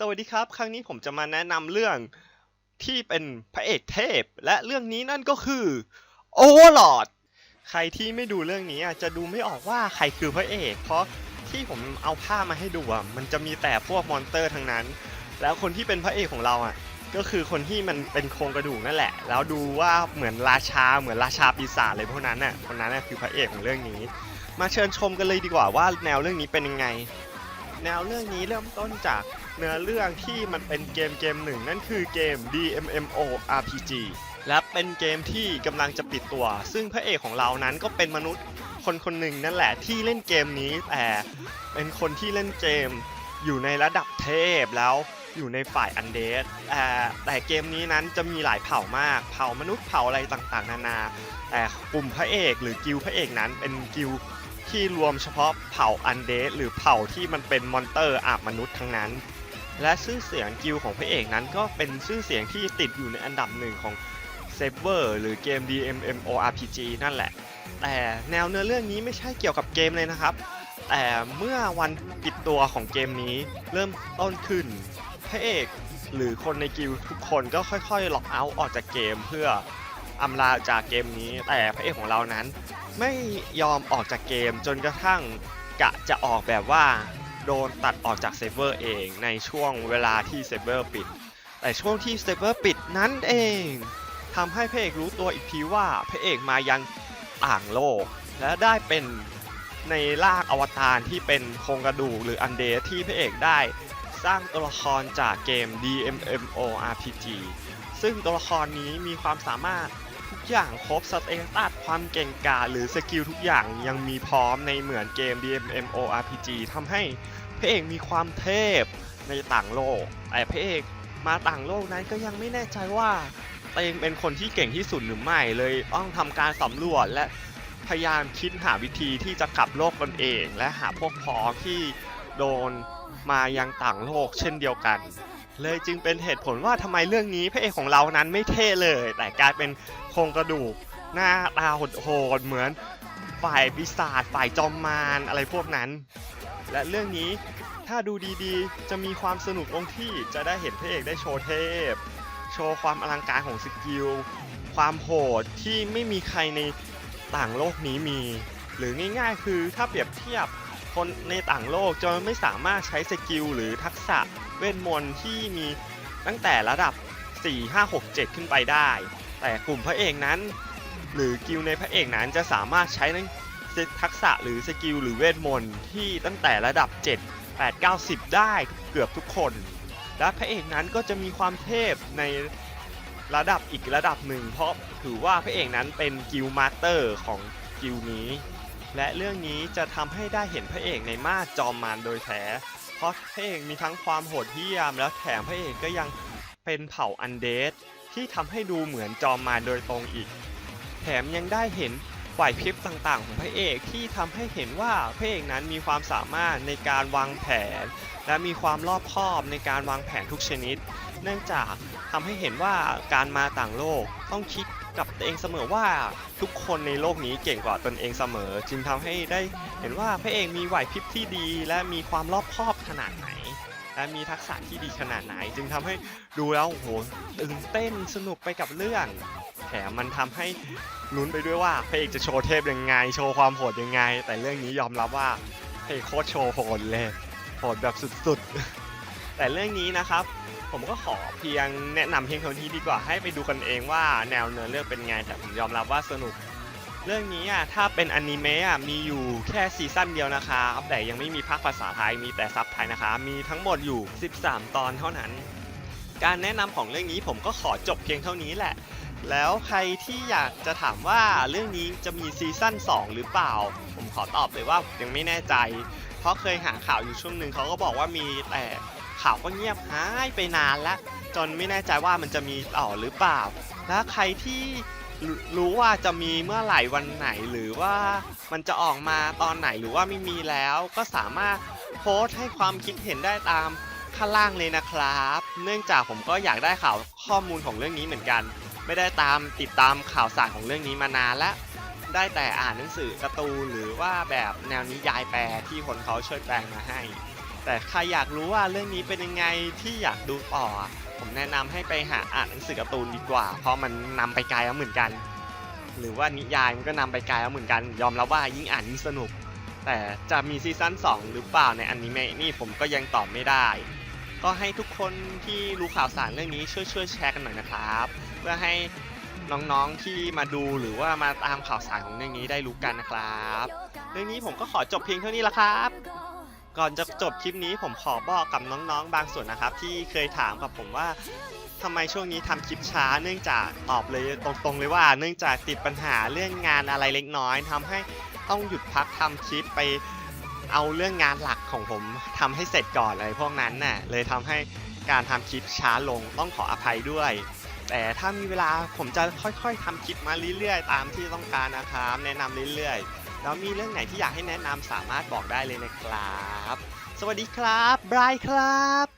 สวัสดีครับ ครั้งนี้ผมจะมาแนะนำเรื่องที่เป็นพระเอกเทพ และเรื่องนี้นั่นก็คือ Overlord ใครที่ไม่ดูเรื่องนี้อะจะดูไม่ออกว่าใครคือพระเอก เพราะที่ผมเอาภาพมาให้ดูอะมันจะมีแต่พวกมอนเตอร์ทั้งนั้น แล้วคนที่เป็นพระเอกของเราอะ ก็คือคนที่มันเป็นโครงกระดูกนั่นแหละ แล้วดูว่าเหมือนราชาเหมือนราชาปีศาจอะไรพวกนั้นน่ะคนนั้นน่ะคือพระเอกของเรื่องนี้ มาเชิญชมกันเลยดีกว่าว่าแนวเรื่องนี้เป็นยังไง แนวเรื่องนี้เริ่มต้นจากเนื้อเรื่องที่มันเป็นเกมเกมหนึ่งนั่นคือเกม DMMO RPG และเป็นเกมที่กำลังจะปิดตัว ซึ่งพระเอกของเรานั้นก็เป็นมนุษย์คนคนหนึ่งนั่นแหละที่เล่นเกมนี้แต่เป็นคนที่เล่นเกมอยู่ในระดับเทพแล้วอยู่ในฝ่ายอันเดสแต่เกมนี้นั้นจะมีหลายเผ่ามาก เผ่ามนุษย์เผ่าอะไรต่างๆ นานา แต่กลุ่มพระเอกหรือกิลพระเอกนั้นเป็นกิล ที่รวมเฉพาะเผ่าอันเดสหรือเผ่าที่มันเป็นมอนเตอร์อาบมนุษย์ทั้งนั้น และชื่อเสียงกิลของพระเอกนั้นก็เป็นชื่อเสียงที่ติดอยู่ในอันดับหนึ่งของเซฟเวอร์หรือเกม DMMORPG นั่นแหละ แต่แนวเนื้อเรื่องนี้ไม่ใช่เกี่ยวกับเกมเลยนะครับ แต่เมื่อวันปิดตัวของเกมนี้เริ่มต้นขึ้น พระเอกหรือคนในกิลทุกคนก็ค่อยๆล็อกเอาท์ออกจากเกมเพื่ออำลาจากเกมนี้ แต่พระเอกของเรานั้น ไม่ยอมออกจากเกมจนกระทั่งกะจะออกแบบว่าโดนตัดออกจากเซิร์ฟเวอร์เองในช่วงเวลาที่เซิร์ฟเวอร์ปิด แต่ช่วงที่เซิร์ฟเวอร์ปิดนั้นเองทำให้พระเอกรู้ตัวอีกทีว่าพระเอกมายังต่างโลก และได้เป็นในร่างอวตารที่เป็นโครงกระดูกหรืออันเดสที่พระเอกได้สร้างตัวละครจากเกม DMMORPG ซึ่งตัวละครนี้มีความสามารถ อย่างครบสเตตัสความเก่งกาจหรือสกิลทุกอย่างยังมีพร้อมในเหมือนเกม DMMORPG ทำให้พระเอกมีความเทพในต่างโลกแต่พระเอกมาต่างโลกนั้นก็ยังไม่แน่ใจว่าตัวเองเป็นคนที่เก่งที่สุดหรือไม่เลยต้องทำการสำรวจและพยายามคิดหาวิธีที่จะกลับโลกตนเอง และหาพวกพ้องที่โดนมายังต่างโลกเช่นเดียวกัน เลยจึงเป็นเหตุผลว่าทำไมเรื่องนี้พระเอกของเรานั้นไม่เท่เลย แต่กลายเป็น ครงกระดูก หน้าตาโหดเหมือนฝ่ายปีศาจฝ่ายจอมมารอะไรพวกนั้น และเรื่องนี้ถ้าดูดีๆ จะมีความสนุกตรงที่จะได้เห็นพระเอกได้โชว์เทพ โชว์ความอลังการของสกิล ความโหดที่ไม่มีใครในต่างโลกนี้มี หรือง่ายๆ คือถ้าเปรียบเทียบคนในต่างโลกจะไม่สามารถใช้สกิลหรือทักษะเวทมนต์ที่มีตั้งแต่ระดับ 4 5 6 7 ขึ้นไปได้ แต่กลุ่มพระเอกนั้น หรือกิลในพระเอกนั้นจะสามารถใช้ทักษะหรือสกิลหรือเวทมนต์ที่ตั้งแต่ระดับ 7 8 9 10 ได้เกือบทุกคน และพระเอกนั้นก็จะมีความเทพในระดับอีกระดับหนึ่ง เพราะถือว่าพระเอกนั้นเป็นกิลมาสเตอร์ของกิลนี้ และเรื่องนี้จะทำให้ได้เห็นพระเอกในมาสจอมมารโดยแท้เพราะพระเอกมีทั้งความโหดเหี้ยมแล้วแถมพระเอกก็ยังเป็นเผ่าอันเดส ที่ทำให้ดูเหมือนจอมมารโดยตรงอีก แถมยังได้เห็นไหวพริบต่างๆ ของพระเอกที่ทำให้เห็นว่าพระเอกนั้นมีความสามารถในการวางแผน และมีความรอบคอบในการวางแผนทุกชนิด เนื่องจากทำให้เห็นว่าการมาต่างโลกต้องคิดกับตัวเองเสมอว่าทุกคนในโลกนี้เก่งกว่าตนเองเสมอ จึงทำให้ได้เห็นว่าพระเอกมีไหวพริบที่ดี และมีความรอบคอบขนาดไหน และมีทักษะที่ดีขนาดไหน จึงทำให้ดูแล้วโหตื่นเต้นสนุกไปกับเรื่อง แถมมันทำให้ลุ้นไปด้วยว่าพระเอกจะโชว์เทพยังไง โชว์ความโหดยังไง แต่เรื่องนี้ยอมรับว่าพระเอกโคตรโชว์โหดเลยโหดแบบสุดๆ แต่เรื่องนี้นะครับผมก็ขอเพียงแนะนำเพียงเท่านี้ดีกว่าให้ไปดูกันเองว่าแนวเนื้อเรื่องเป็นไงแต่ผมยอมรับว่าสนุก เรื่องนี้อะถ้าเป็นอนิเมะอะมีอยู่แค่ซีซั่นเดียวนะครับแต่ยังไม่มีภาคภาษาไทยมีแต่ซับไทยนะคะ มีทั้งหมดอยู่ 13 ตอนเท่านั้น การแนะนำของเรื่องนี้ผมก็ขอจบเพียงเท่านี้แหละ แล้วใครที่อยากจะถามว่าเรื่องนี้จะมีซีซั่น2 หรือเปล่า ผมขอตอบเลยว่ายังไม่แน่ใจ เพราะเคยหาข่าวอยู่ช่วงหนึ่งเขาก็บอกว่ามีแต่ข่าวก็เงียบหายไปนานแล้วจนไม่แน่ใจว่ามันจะมีต่อหรือเปล่า และใครที่ รู้ว่าจะมีเมื่อไหร่วันไหนหรือว่ามันจะออกมาตอนไหนหรือว่าไม่มีแล้วก็สามารถโพสต์ให้ความคิดเห็นได้ตามข้างล่างเลยนะครับ เนื่องจากผมก็อยากได้ข่าวข้อมูลของเรื่องนี้เหมือนกัน ไม่ได้ตามติดตามข่าวสารของเรื่องนี้มานานแล้วได้แต่อ่านหนังสือการ์ตูนหรือว่าแบบแนวนิยายแปลที่คนเขาช่วยแปลมาให้ แต่ใครอยากรู้ว่าเรื่องนี้เป็นยังไงที่อยากดูต่อ ผมแนะนำให้ไปหาอ่านหนังสือการ์ตูนดีกว่า เพราะมันนำไปไกลแล้วเหมือนกัน หรือว่านิยายมันก็นำไปไกลแล้วเหมือนกัน ยอมรับว่ายิ่งอ่านยิ่งสนุก แต่จะมีซีซั่น2 หรือเปล่าในอนิเมะนี่ผมก็ยังตอบไม่ได้ ก็ให้ทุกคนที่รู้ข่าวสารเรื่องนี้ช่วยช่วยแชร์กันหน่อยนะครับ เพื่อให้น้องๆที่มาดูหรือว่ามาตามข่าวสารของเรื่องนี้ได้รู้กันนะครับ เรื่องนี้ผมก็ขอจบเพียงเท่านี้ละครับ ก่อนจะจบคลิปนี้ผมขอบอกกับน้องๆ บางส่วนนะครับ ที่เคยถามกับผมว่าทำไมช่วงนี้ทำคลิปช้า เนื่องจากตอบเลยตรงๆเลยว่า เนื่องจากติดปัญหาเรื่องงานอะไรเล็กน้อยทำให้ต้องหยุดพักทำคลิปไปเอาเรื่องงานหลักของผมทำให้เสร็จก่อนอะไรพวกนั้นน่ะเลยทำให้การทำคลิปช้าลงต้องขออภัยด้วย แต่ถ้ามีเวลาผมจะค่อยๆทำคลิปมาเรื่อยๆ ตามที่ต้องการนะครับ แนะนำเรื่อยๆ แล้วมีเรื่องไหนที่อยากให้แนะนำสามารถบอกได้เลยนะครับ สวัสดีครับบรายครับ